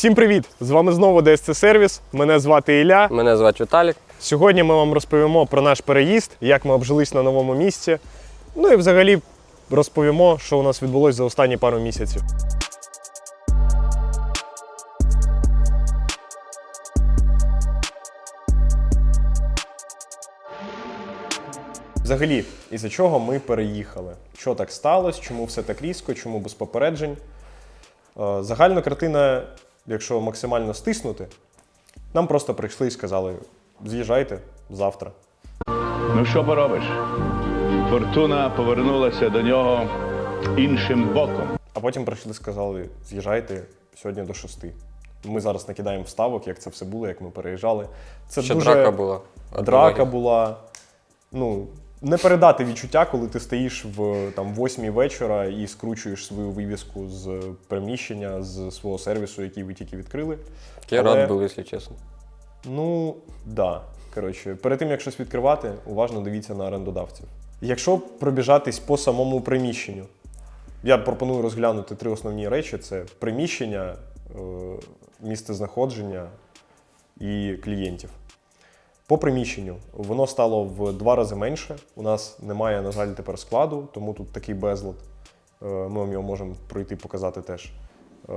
Всім привіт! З вами знову DSC Сервіс. Мене звати Ілля. Мене звати Віталік. Сьогодні ми вам розповімо про наш переїзд, як ми обжились на новому місці. Ну і взагалі розповімо, що у нас відбулося за останні пару місяців. Взагалі, із-за чого ми переїхали? Що так сталося? Чому все так різко? Чому без попереджень? Е, Загальна картина, якщо максимально стиснути, нам просто прийшли і сказали: з'їжджайте завтра. Ну що поробиш? Фортуна повернулася до нього іншим боком. А потім прийшли і сказали: з'їжджайте сьогодні до шести. Ми зараз накидаємо вставок, як це все було, як ми переїжджали. Це Ще дуже драка була. Драка була. Ну, не передати відчуття, коли ти стоїш в там, восьмій вечора і скручуєш свою вивіску з приміщення, з свого сервісу, який ви тільки відкрили. Я Але- рад був, якщо чесно. Ну, да. Коротше, перед тим, як щось відкривати, уважно дивіться на орендодавців. Якщо пробіжатись по самому приміщенню, я пропоную розглянути три основні речі: це приміщення, е, місце знаходження і клієнтів. По приміщенню воно стало в два рази менше. У нас немає, на жаль, тепер складу, тому тут такий безлад. Е, Ми вам його можемо пройти показати теж. Е,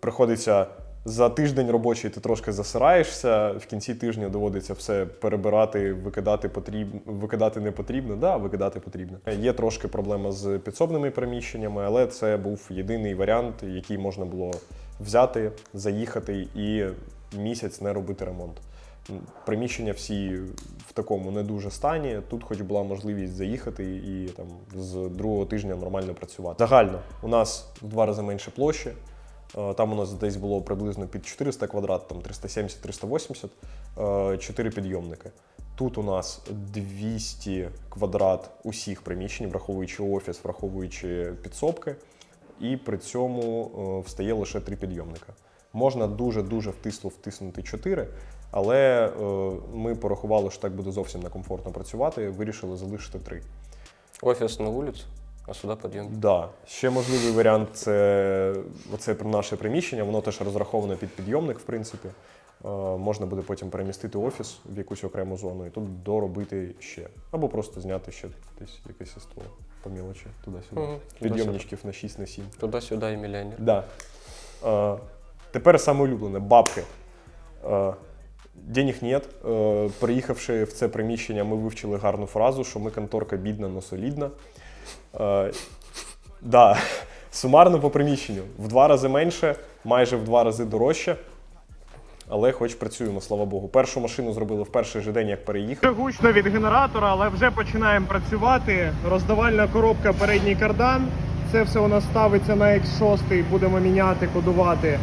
Приходиться за тиждень робочий, ти трошки засираєшся. В кінці тижня доводиться все перебирати, викидати потрібно, викидати не потрібно. Да, викидати потрібно. Є трошки проблема з підсобними приміщеннями, але це був єдиний варіант, який можна було взяти, заїхати і місяць не робити ремонт. Приміщення всі в такому не дуже стані. Тут, хоч була можливість заїхати і там з другого тижня нормально працювати. Загально у нас в два рази менше площі. Е, Там у нас десь було приблизно під 400 квадрат, там 370-380, е, 4 підйомники. Тут у нас 200 квадрат усіх приміщень, враховуючи офіс, враховуючи підсобки, і при цьому е, встає лише 3 підйомника. Можна дуже-дуже втисло втиснути 4, але е, ми порахували, що так буде зовсім некомфортно працювати, вирішили залишити 3. Офіс на вулицю, а сюди підйом. Да. Ще можливий варіант це оце наше приміщення, воно теж розраховане під підйомник, в принципі. Е, можна буде потім перемістити офіс в якусь окрему зону і тут доробити ще. Або просто зняти ще десь якесь СТО по мілочі туди-сюди. Мгм. Підйомничків на 6 на 7. Туди-сюди і мільйонер. Да. Е, тепер саме улюблене бабки. Денег нет. Е, приїхавши в це приміщення, ми вивчили гарну фразу, що ми конторка бідна, но солідна. Е, да. Сумарно по приміщенню в два рази менше, майже в два рази дорожче. Але хоч працюємо, слава Богу. Першу машину зробили в перший же день, як переїхали. Гучно від генератора, але вже починаємо працювати. Роздавальна коробка, передній кардан. Це все у нас ставиться на X6, будемо міняти, кодувати.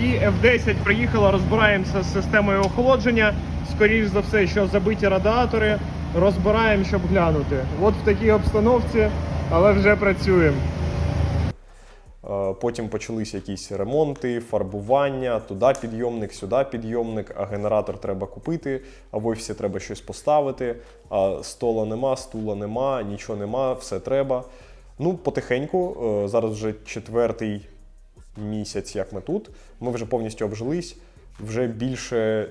І F10 приїхала, розбираємося з системою охолодження. Скоріш за все, що забиті радіатори. Розбираємо, щоб глянути. От в такій обстановці, але вже працюємо. Е, Потім почалися якісь ремонти, фарбування, туди підйомник, сюди підйомник, а генератор треба купити, а в офісі треба щось поставити, а стола нема, стула нема, нічого нема, все треба. Ну, потихеньку, е, зараз вже четвертий місяць, як ми тут. Ми вже повністю обжились, вже більше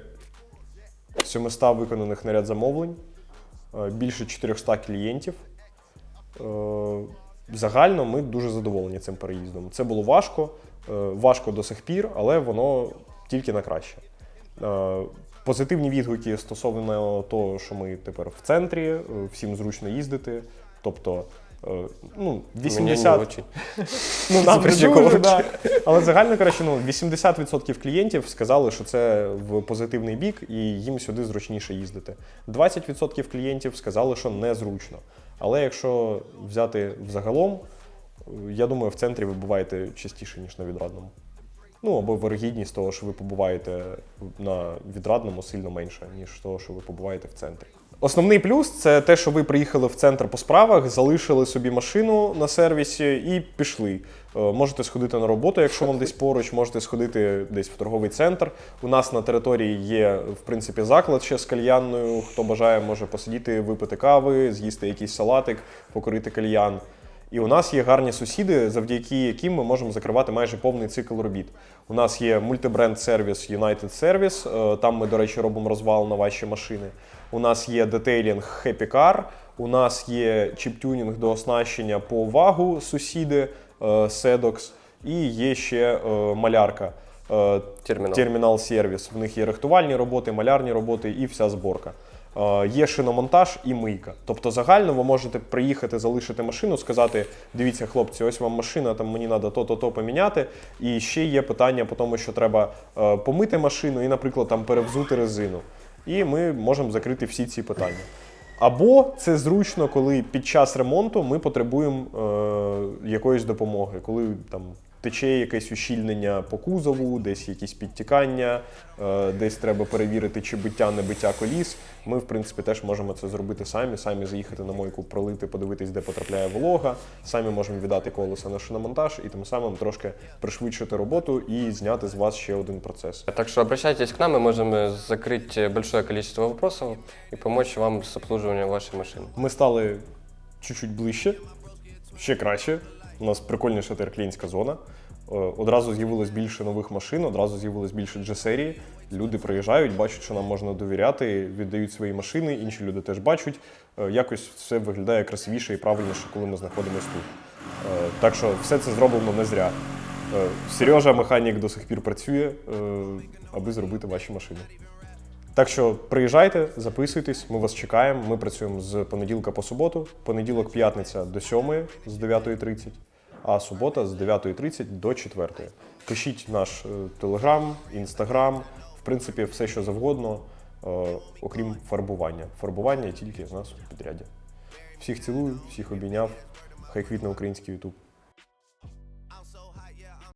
700 виконаних наряд замовлень, е, більше 400 клієнтів. Е, Загально ми дуже задоволені цим переїздом. Це було важко, е, важко до сих пір, але воно тільки на краще. Позитивні відгуки стосовно того, що ми тепер в центрі, всім зручно їздити. Тобто, ну, Мені 80... не очень. Ну, нам не дуже, да. Але загально, коротше, ну, 80% клієнтів сказали, що це в позитивний бік і їм сюди зручніше їздити. 20% клієнтів сказали, що незручно. Але якщо взяти взагалом, я думаю, в центрі ви буваєте частіше, ніж на відрадному. Ну, або вирогідність того, що ви побуваєте на відрадному сильно менше, ніж того, що ви побуваєте в центрі. Основний плюс це те, що ви приїхали в центр по справах, залишили собі машину на сервісі і пішли. Е, Можете сходити на роботу, якщо вам десь поруч, можете сходити десь в торговий центр. У нас на території є, в принципі, заклад ще з кальянною. Хто бажає, може посидіти, випити кави, з'їсти якийсь салатик, покорити кальян. І у нас є гарні сусіди, завдяки яким ми можемо закривати майже повний цикл робіт. У нас є мультибренд сервіс United Service, е, там ми, до речі, робимо розвал на ваші машини. У нас є детейлінг Happy Car, у нас є чіп-тюнінг до оснащення по вагу сусіди е, Sedox, і є ще е, малярка. Термінал. Термінал сервіс. В них є рихтувальні роботи, малярні роботи і вся зборка. Е, Є шиномонтаж і мийка. Тобто загально ви можете приїхати, залишити машину, сказати: дивіться, хлопці, ось вам машина, там мені треба то-то то поміняти. І ще є питання по тому, що треба е, помити машину і, наприклад, там перевзути резину. І ми можемо закрити всі ці питання. Або це зручно, коли під час ремонту ми потребуємо е, якоїсь допомоги, коли там тече якесь ущільнення по кузову, десь якісь підтікання, е, десь треба перевірити, чи биття не биття коліс. Ми, в принципі, теж можемо це зробити самі, самі заїхати на мойку, пролити, подивитись, де потрапляє волога, самі можемо віддати колеса на шиномонтаж і тим самим трошки пришвидшити роботу і зняти з вас ще один процес. Так что обращайтесь к нам, мы можем э, закрыть э, большое количество вопросов и помочь вам с обслуживанием вашей машины. Ми стали чуть-чуть ближче, ще краще. У нас прикольніша терклінська зона. Е, Одразу з'явилось більше нових машин, одразу з'явилось більше G-серії. Люди приїжджають, бачать, що нам можна довіряти, віддають свої машини, інші люди теж бачать. Е, Якось все виглядає красивіше і правильніше, коли ми знаходимося тут. Е, Так що все це зроблено не зря. Сережа, механік, до сих пір працює, аби зробити ваші машини. Так що приїжджайте, записуйтесь, ми вас чекаємо. Ми працюємо з понеділка по суботу, понеділок, п'ятниця до 7 з 9.30, а субота з 9.30 до 4. Пишіть наш е, телеграм, інстаграм, в принципі, все, що завгодно, е, окрім фарбування. Фарбування тільки з нас у підряді. Всіх цілую, всіх обійняв. Хай квітне український Ютуб.